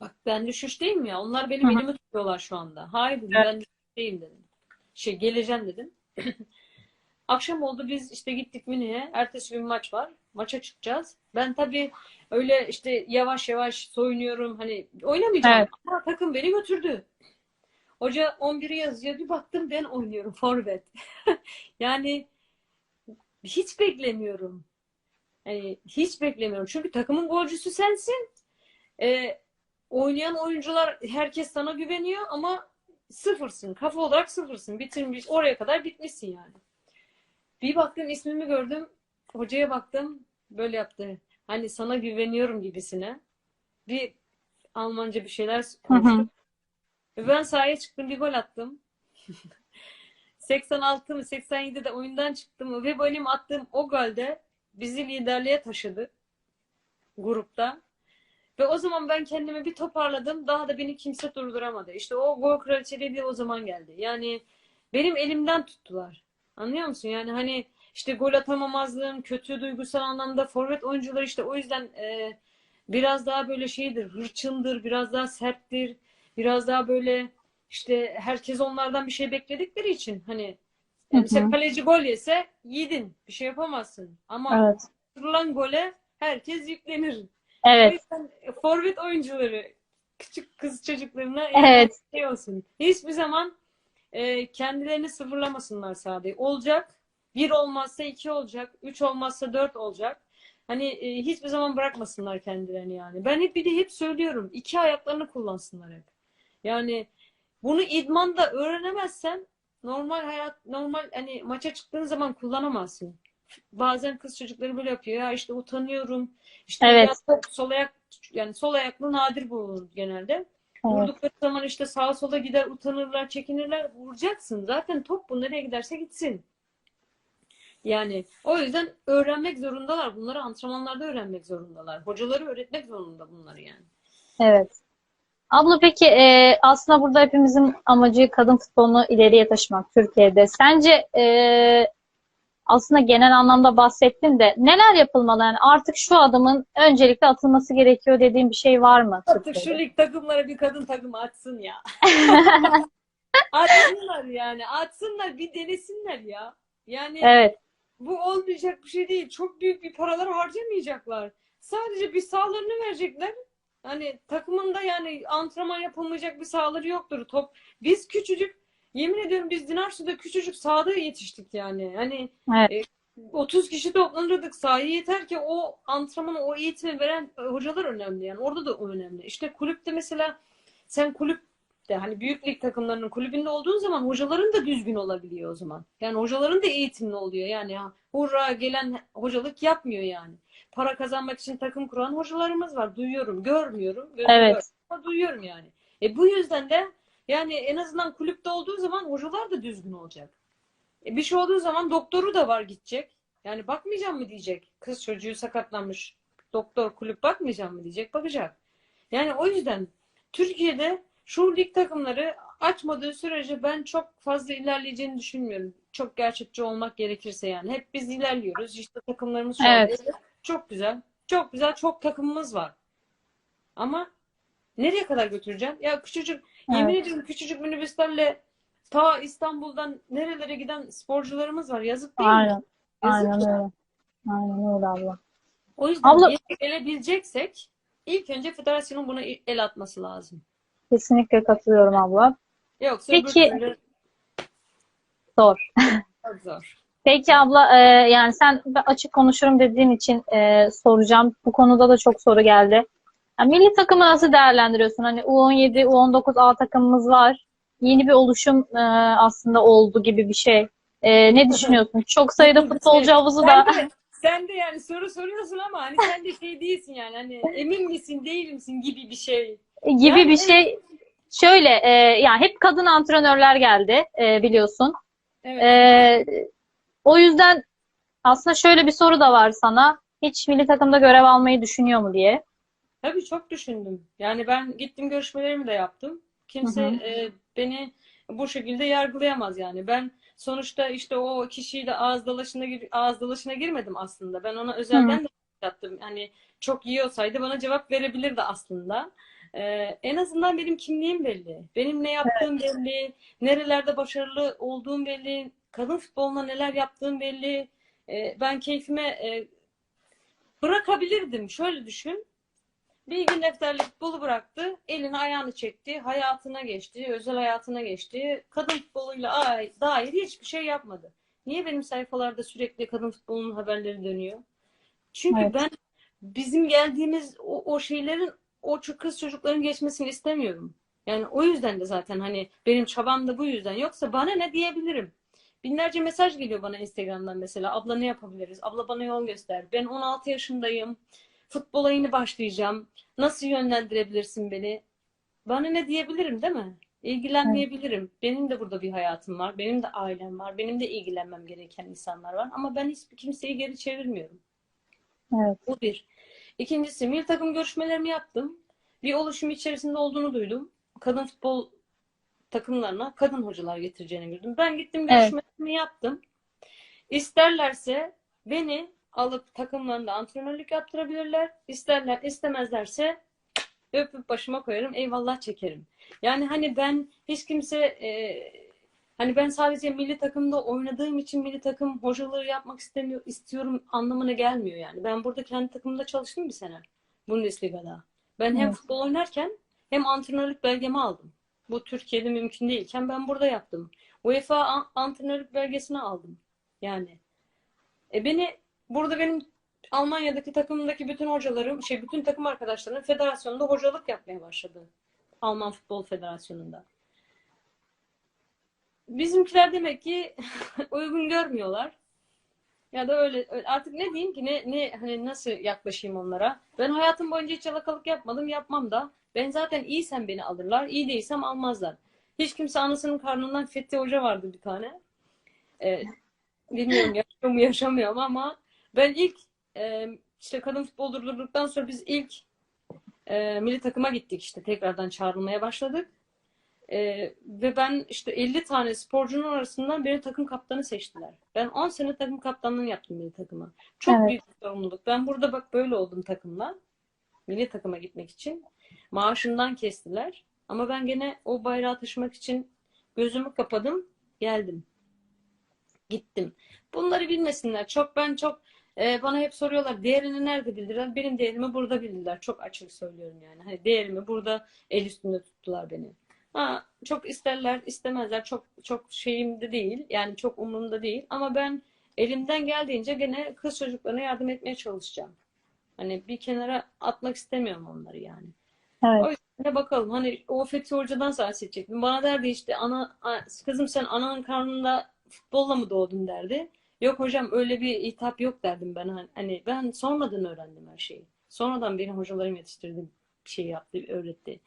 Bak ben düşüşteyim ya. Onlar benim elimi tutuyorlar şu anda. Hayır dedim Evet. ben düşüşteyim dedim. Şey geleceğim dedim. Akşam oldu biz işte gittik Münih'e. Ertesi gün maç var. Maça çıkacağız. Ben tabii öyle işte yavaş yavaş soyunuyorum. Hani oynamayacağım. Evet. Ama takım beni götürdü. Hoca 11'i yazıyor. Bir baktım ben oynuyorum forvet. Yani hiç beklemiyorum. Hani hiç beklemiyorum. Çünkü takımın golcüsü sensin. Ee, oynayan oyuncular herkes sana güveniyor ama sıfırsın. Kafa olarak sıfırsın. Bitirmiş. Oraya kadar bitmişsin yani. Bir baktım ismimi gördüm. Hocaya baktım. Böyle yaptı. Hani sana güveniyorum gibisine. Bir Almanca bir şeyler konuştuk. Ben sahaya çıktım. Bir gol attım. 86 mı 87'de oyundan çıktım ve benim attığım o golde bizi liderliğe taşıdı grupta. Ve o zaman ben kendimi bir toparladım. Daha da beni kimse durduramadı. İşte o gol kraliçeliği de o zaman geldi. Yani benim elimden tuttular. Anlıyor musun? Yani hani işte gol atamamazlığım, kötü duygusal anlamda forvet oyuncular işte o yüzden e, biraz daha böyle şeydir, hırçındır, biraz daha serttir, biraz daha böyle işte herkes onlardan bir şey bekledikleri için hani yani mesela kaleci gol yese yedin. Bir şey yapamazsın. Ama Evet. atılan gole herkes yüklenir. O Evet. yüzden forvet oyuncuları küçük kız çocuklarına Evet. şey olsun. Hiçbir zaman e, kendilerini sıfırlamasınlar sahada. Olacak. Bir olmazsa iki olacak. Üç olmazsa dört olacak. Hani e, hiçbir zaman bırakmasınlar kendilerini yani. Ben hep bir de hep söylüyorum. iki ayaklarını kullansınlar hep. Yani bunu idmanda öğrenemezsen normal hayat, normal hani maça çıktığın zaman kullanamazsın. Bazen kız çocukları böyle yapıyor. Ya işte utanıyorum. İşte Evet. sol ayak yani sol ayaklı nadir bulunur genelde. Evet. Vurdukları zaman işte sağa sola gider, utanırlar, çekinirler. Vuracaksın. Zaten top bu nereye giderse gitsin. Yani o yüzden öğrenmek zorundalar. Bunları antrenmanlarda öğrenmek zorundalar. Hocaları öğretmek zorunda bunları yani. Evet. Abla peki e, aslında burada hepimizin amacı kadın futbolunu ileriye taşımak Türkiye'de. Sence e, aslında genel anlamda bahsettin de neler yapılmalı? Yani artık şu adımın öncelikle atılması gerekiyor dediğin bir şey var mı Artık şu lig takımlara bir kadın takımı atsın ya. Atsınlar yani. Atsınlar bir denesinler ya. Yani Evet. bu olmayacak bir şey değil. Çok büyük bir paralar harcamayacaklar. Sadece bir sahalarını verecekler. Hani takımında yani antrenman yapılmayacak bir sahaları yoktur. Top biz küçücük yemin ediyorum biz Dinarsu'da küçücük sahada yetiştik yani. Hani Evet. 30 kişi toplanırdık sahaya yeter ki o antrenmanı, o eğitimi veren e, hocalar önemli yani. Orada da o önemli. İşte kulüpte mesela sen kulüpte hani büyük lig takımlarının kulübünde olduğun zaman hocaların da düzgün olabiliyor o zaman. Yani hocaların da eğitimli oluyor. Yani ya, hurra gelen hocalık yapmıyor yani. Para kazanmak için takım kuran hocalarımız var. Duyuyorum, görmüyorum. gözüm Evet. görmüyor ama duyuyorum yani. E bu yüzden de yani en azından kulüpte olduğu zaman hocalar da düzgün olacak. E bir şey olduğu zaman doktoru da var gidecek. Yani bakmayacağım mı diyecek. Kız çocuğu sakatlanmış. Doktor kulüp bakmayacağım mı diyecek. Bakacak. Yani o yüzden Türkiye'de şu lig takımları açmadığı sürece ben çok fazla ilerleyeceğini düşünmüyorum. Çok gerçekçi olmak gerekirse yani. Hep biz ilerliyoruz. İşte takımlarımız şu Evet. çok güzel. Çok güzel. Çok takımımız var. Ama nereye kadar götüreceksin? Ya küçücük yemin Evet. ediyorum küçücük minibüslerle ta İstanbul'dan nerelere giden sporcularımız var. Yazık değil mi? Aynen. Yazık Aynen öyle. Aynen öyle abla. O yüzden Abla bir gelebileceksek ilk önce federasyonun buna el atması lazım. kesinlikle katılıyorum abla. Yoksa Peki türlü zor. çok zor. Peki abla e, yani sen açık konuşurum dediğin için e, soracağım. Bu konuda da çok soru geldi. Yani milli takımı nasıl değerlendiriyorsun? Hani U17, U19 A takımımız var. Yeni bir oluşum e, aslında oldu gibi bir şey. E, ne düşünüyorsun? Çok sayıda futbolcu havuzu da Sen de, sen de yani soru soruyorsun ama hani sen de şey değilsin yani hani emin misin değil misin gibi bir şey. gibi Yani bir şey. Şöyle e, yani hep kadın antrenörler geldi e, biliyorsun. evet. E, o yüzden aslında şöyle bir soru da var sana. Hiç milli takımda görev almayı düşünüyor mu diye. Tabii çok düşündüm. Yani ben gittim görüşmelerimi de yaptım. Hı Kimse hı. e, beni bu şekilde yargılayamaz yani. Ben sonuçta işte o kişiyle ağız dalaşına ağız dalaşına girmedim aslında. Ben ona Hı. özelden de yaptım. Hani çok iyi olsaydı bana cevap verebilirdi aslında. Ee, en azından benim kimliğim belli. Benim ne yaptığım belli. Nerelerde başarılı olduğum belli. Kadın futboluna neler yaptığım belli. Ee, ben keyfime e, bırakabilirdim. Şöyle düşün. Bir gün defterli futbolu bıraktı. Elini ayağını çekti. Hayatına geçti. Özel hayatına geçti. Kadın futboluyla ay- dair hiçbir şey yapmadı. Niye benim sayfalarda sürekli kadın futbolunun haberleri dönüyor? Çünkü Evet. ben bizim geldiğimiz o, o şeylerin o kız çocukların geçmesini istemiyorum. Yani o yüzden de zaten hani benim çabam da bu yüzden. Yoksa bana ne diyebilirim? Binlerce mesaj geliyor bana Instagram'dan mesela. Abla ne yapabiliriz? Abla bana yol göster. Ben 16 yaşındayım. Futbola yeni başlayacağım. Nasıl yönlendirebilirsin beni? Bana ne diyebilirim değil mi? İlgilenmeyebilirim. Benim de burada bir hayatım var. Benim de ailem var. Benim de ilgilenmem gereken insanlar var. Ama ben hiçbir kimseyi geri çevirmiyorum. Evet. Bu bir. İkincisi milli takım görüşmelerimi yaptım. Bir oluşum içerisinde olduğunu duydum. Kadın futbol takımlarına kadın hocalar getireceğini bildim. Ben gittim Evet. görüşmelerimi yaptım. İsterlerse beni alıp takımlarında antrenörlük yaptırabilirler. İsterler istemezlerse öpüp başıma koyarım. Eyvallah çekerim. Yani hani ben hiç kimse e, hani ben sadece milli takımda oynadığım için milli takım hocalığı yapmak istemiyor istiyorum anlamına gelmiyor yani. Ben burada kendi takımımda çalıştım bir sene Bundesliga'da. Ben hem Evet. futbol oynarken hem antrenörlük belgemi aldım. Bu Türkiye'de mümkün değilken ben burada yaptım. UEFA an- antrenörlük belgesini aldım. Yani e beni burada benim Almanya'daki takımımdaki bütün hocalarım, şey bütün takım arkadaşlarım federasyonda hocalık yapmaya başladı. Alman Futbol Federasyonu'nda. Bizimkiler demek ki uygun görmüyorlar. Ya da öyle, öyle- artık ne diyeyim ki ne ne hani nasıl yaklaşayım onlara? Ben hayatım boyunca hiç yalakalık yapmadım, yapmam da. Ben zaten iyiysem beni alırlar, iyi değilsem almazlar. Hiç kimse anasının karnından Fethi Hoca vardı bir tane. Ee, bilmiyorum yaşıyor mu yaşamıyor ama ben ilk e, işte kadın futbol durdurduktan sonra biz ilk e, milli takıma gittik işte tekrardan çağrılmaya başladık. E, ve ben işte 50 tane sporcunun arasından beni takım kaptanı seçtiler. Ben 10 sene takım kaptanlığı yaptım milli takıma. Çok Evet. büyük bir sorumluluk. Ben burada bak böyle oldum takımla. Milli takıma gitmek için. Maaşımdan kestiler. Ama ben gene o bayrağı taşımak için gözümü kapadım. Geldim. Gittim. Bunları bilmesinler. Çok ben çok e, bana hep soruyorlar değerini nerede bildiler? Benim değerimi burada bildiler. Çok açık söylüyorum yani. Hani değerimi burada el üstünde tuttular beni. Ha, çok isterler, istemezler. Çok çok şeyimde değil. Yani çok umurumda değil. Ama ben elimden geldiğince gene kız çocuklarına yardım etmeye çalışacağım. Hani bir kenara atmak istemiyorum onları yani. Evet. O yüzden de bakalım. Hani o Fethi Hoca'dan bahsedecektim. Bana derdi işte ana kızım sen ananın karnında futbolla mı doğdun derdi. Yok hocam öyle bir hitap yok derdim ben. Hani- Hani ben sonradan öğrendim her şeyi. Sonradan benim hocalarım yetiştirdi, şey yaptı, öğretti.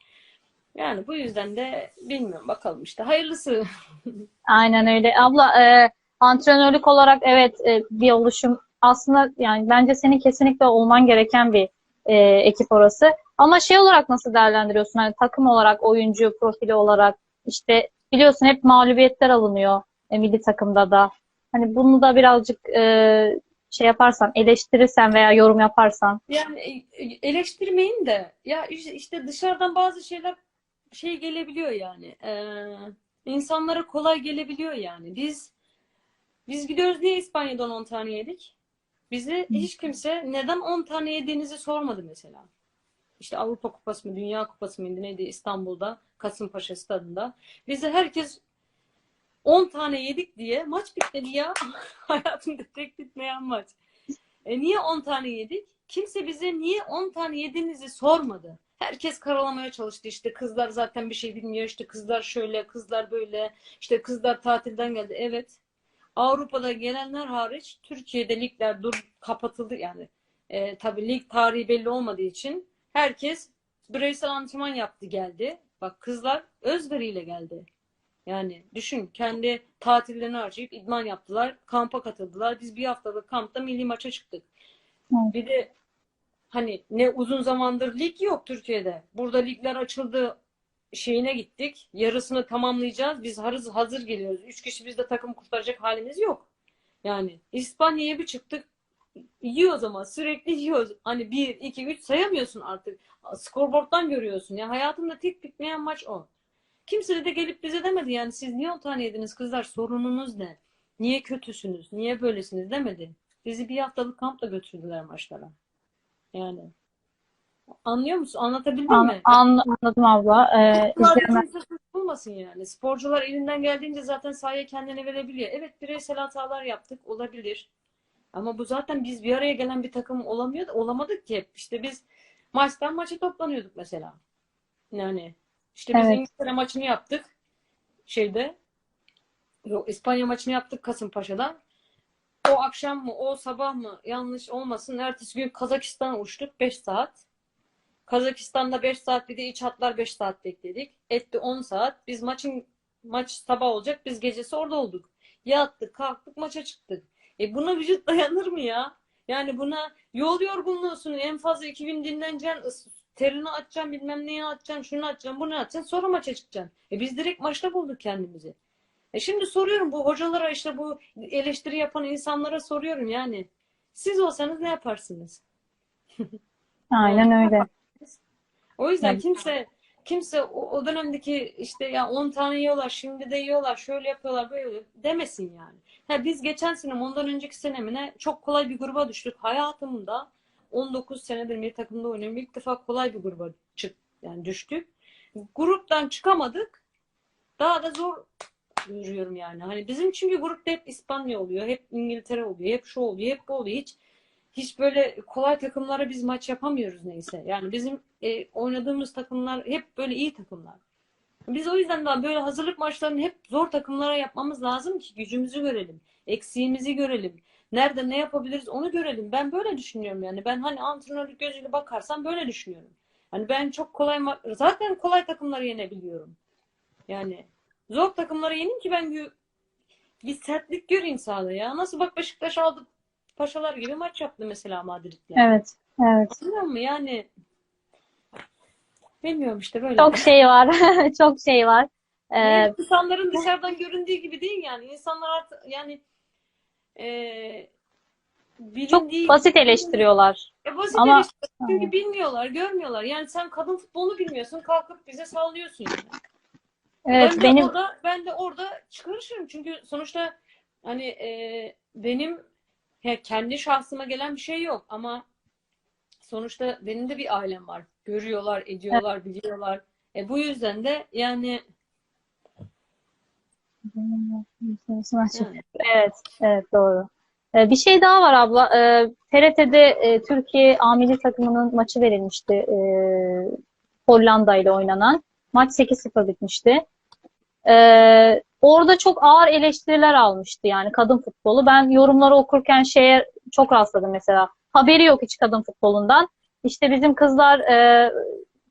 Yani bu yüzden de bilmiyorum bakalım işte. Hayırlısı. Aynen öyle. Abla e, antrenörlük olarak evet e, bir oluşum aslında yani bence senin kesinlikle olman gereken bir e, ekip orası. Ama şey olarak nasıl değerlendiriyorsun? Hani takım olarak, oyuncu profili olarak işte biliyorsun hep mağlubiyetler alınıyor e, milli takımda da. Hani bunu da birazcık e, şey yaparsan, eleştirirsen veya yorum yaparsan. Yani e, eleştirmeyin de ya işte dışarıdan bazı şeyler şey gelebiliyor yani. Ee, insanlara kolay gelebiliyor yani. Biz biz gidiyoruz diye İspanya'dan 10 tane yedik. Bizi hiç kimse neden 10 tane yediğinizi sormadı mesela. İşte Avrupa Kupası mı, Dünya Kupası mıydı neydi İstanbul'da, Kasımpaşa stadında. Bize herkes 10 tane yedik diye maç bitmedi ya. Hayatımda tek bitmeyen maç. E niye 10 tane yedik? Kimse bize niye 10 tane yediğinizi sormadı. Herkes karalamaya çalıştı. İşte kızlar zaten bir şey bilmiyor. İşte kızlar şöyle, kızlar böyle. İşte kızlar tatilden geldi. Evet. Avrupa'da gelenler hariç Türkiye'de ligler dur kapatıldı yani. E, tabii lig tarihi belli olmadığı için herkes bireysel antrenman yaptı geldi. Bak kızlar özveriyle geldi. Yani düşün kendi tatillerini harcayıp idman yaptılar, kampa katıldılar. Biz bir haftalık kampta milli maça çıktık. Evet. Bir de hani ne uzun zamandır lig yok Türkiye'de. Burada ligler açıldı şeyine gittik. Yarısını tamamlayacağız. Biz hazır, hazır geliyoruz. Üç kişi bizde takım kurtaracak halimiz yok. Yani İspanya'ya bir çıktık. yiyor o zaman. Sürekli yiyor. Hani bir, iki, üç sayamıyorsun artık. Skorboardtan görüyorsun. Ya hayatımda tek bitmeyen maç o. Kimse de gelip bize demedi yani siz niye 10 tane yediniz kızlar sorununuz ne? Niye kötüsünüz? Niye böylesiniz demedi. Bizi bir haftalık kampla götürdüler maçlara. Yani. Anlıyor musun? Anlatabildim An- mi? an- anladım abla. Ee, izleyenler- bulmasın yani. Sporcular elinden geldiğince zaten sahaya kendini verebiliyor. Evet bireysel hatalar yaptık. Olabilir. Ama bu zaten biz bir araya gelen bir takım olamıyor olamadık ki hep. İşte biz maçtan maça toplanıyorduk mesela. Yani işte biz Evet. İngiltere maçını yaptık. Şeyde yok İspanya maçını yaptık Kasımpaşa'da. O akşam mı o sabah mı yanlış olmasın ertesi gün Kazakistan'a uçtuk 5 saat. Kazakistan'da 5 saat bir de iç hatlar 5 saat bekledik. Etti 10 saat. Biz maçın maç sabah olacak. Biz gecesi orada olduk. Yattık, kalktık, maça çıktık. E buna vücut dayanır mı ya? Yani buna yol yorgunluğusun. En fazla iki gün dinleneceksin. Terini atacaksın, bilmem neyi atacaksın, şunu atacaksın, bunu atacaksın. Sonra maça çıkacaksın. E biz direkt maçta bulduk kendimizi. E şimdi soruyorum bu hocalara işte bu eleştiri yapan insanlara soruyorum yani. Siz olsanız ne yaparsınız? Aynen öyle. O yüzden Evet. kimse kimse o, o dönemdeki işte ya 10 tane yiyorlar, şimdi de yiyorlar, şöyle yapıyorlar, böyle yapıyorlar demesin yani. Ha, biz geçen sene, ondan önceki senemine çok kolay bir gruba düştük. Hayatımda 19 senedir milli takımda oynuyorum. İlk defa kolay bir gruba çık yani düştük. Gruptan çıkamadık. Daha da zor yürüyorum yani. Hani bizim çünkü grupta hep İspanya oluyor, hep İngiltere oluyor, hep şu oluyor, hep bu oluyor. Hiç hiç böyle kolay takımlara biz maç yapamıyoruz neyse. Yani bizim e, oynadığımız takımlar hep böyle iyi takımlar. Biz o yüzden daha böyle hazırlık maçlarını hep zor takımlara yapmamız lazım ki gücümüzü görelim, eksiğimizi görelim. Nerede ne yapabiliriz onu görelim. Ben böyle düşünüyorum yani. Ben hani antrenörlük gözüyle bakarsam böyle düşünüyorum. Hani ben çok kolay zaten kolay takımları yenebiliyorum. Yani zor takımları yeneyim ki ben gö- bir sertlik göreyim sahada ya. Nasıl bak Beşiktaş aldı paşalar gibi maç yaptı mesela Madrid'le. Evet. Evet. Anlıyor musun? Yani bilmiyorum işte böyle. Çok şey var. Çok şey var. Ee, Yani insanların dışarıdan göründüğü gibi değil yani. İnsanlar artık yani e, çok bilindiği basit eleştiriyorlar. E, basit Ama- eleştiri. Çünkü bilmiyorlar, görmüyorlar. Yani sen kadın futbolunu bilmiyorsun, kalkıp bize sallıyorsun. Evet, ben de benim orada ben de orada çıkarışırım. Çünkü sonuçta hani e, benim he, kendi şahsıma gelen bir şey yok ama sonuçta benim de bir ailem var. Görüyorlar, ediyorlar, biliyorlar. E, bu yüzden de yani, Evet, evet doğru. Ee, bir şey daha var abla. Ee, TRT'de e, Türkiye A takımının maçı verilmişti. Ee, Hollanda ile oynanan. Maç 8-0 bitmişti. Ee, orada çok ağır eleştiriler almıştı yani kadın futbolu. Ben yorumları okurken şeye çok rastladım mesela. Haberi yok hiç kadın futbolundan. İşte bizim kızlar e,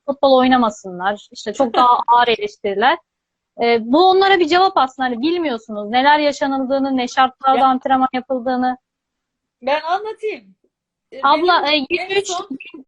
futbol oynamasınlar. İşte çok daha ağır eleştiriler. E, bu onlara bir cevap aslında. Hani bilmiyorsunuz neler yaşanıldığını, ne şartlarda Ya- antrenman yapıldığını. ben anlatayım. E, Abla benim e, en 23 son